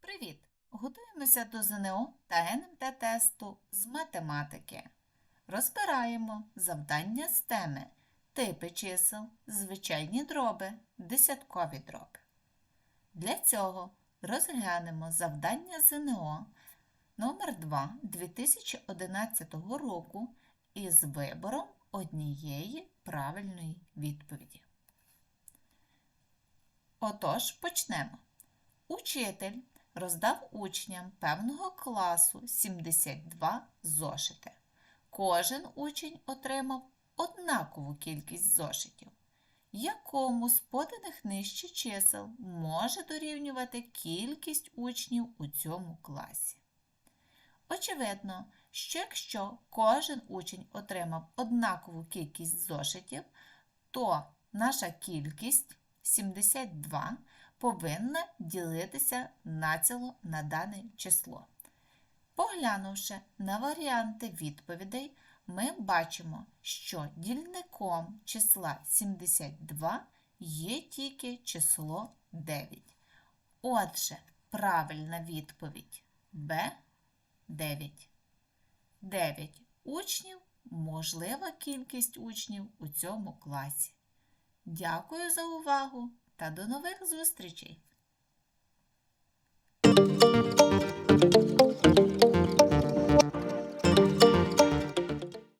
Привіт! Готуємося до ЗНО та НМТ тесту з математики. Розбираємо завдання з теми типи чисел, звичайні дроби, десяткові дроби. Для цього розглянемо завдання ЗНО номер 2 2011 року із вибором однієї правильної відповіді. Отож, почнемо. Учитель роздав учням певного класу 72 зошити. Кожен учень отримав однакову кількість зошитів. Якому з поданих нижче чисел може дорівнювати кількість учнів у цьому класі? Очевидно, що якщо кожен учень отримав однакову кількість зошитів, то наша кількість 72 повинна ділитися націло на дане число. Поглянувши на варіанти відповідей, ми бачимо, що дільником числа 72 є тільки число 9. Отже, правильна відповідь Б 9. 9 учнів можлива кількість учнів у цьому класі. Дякую за увагу та до нових зустрічей!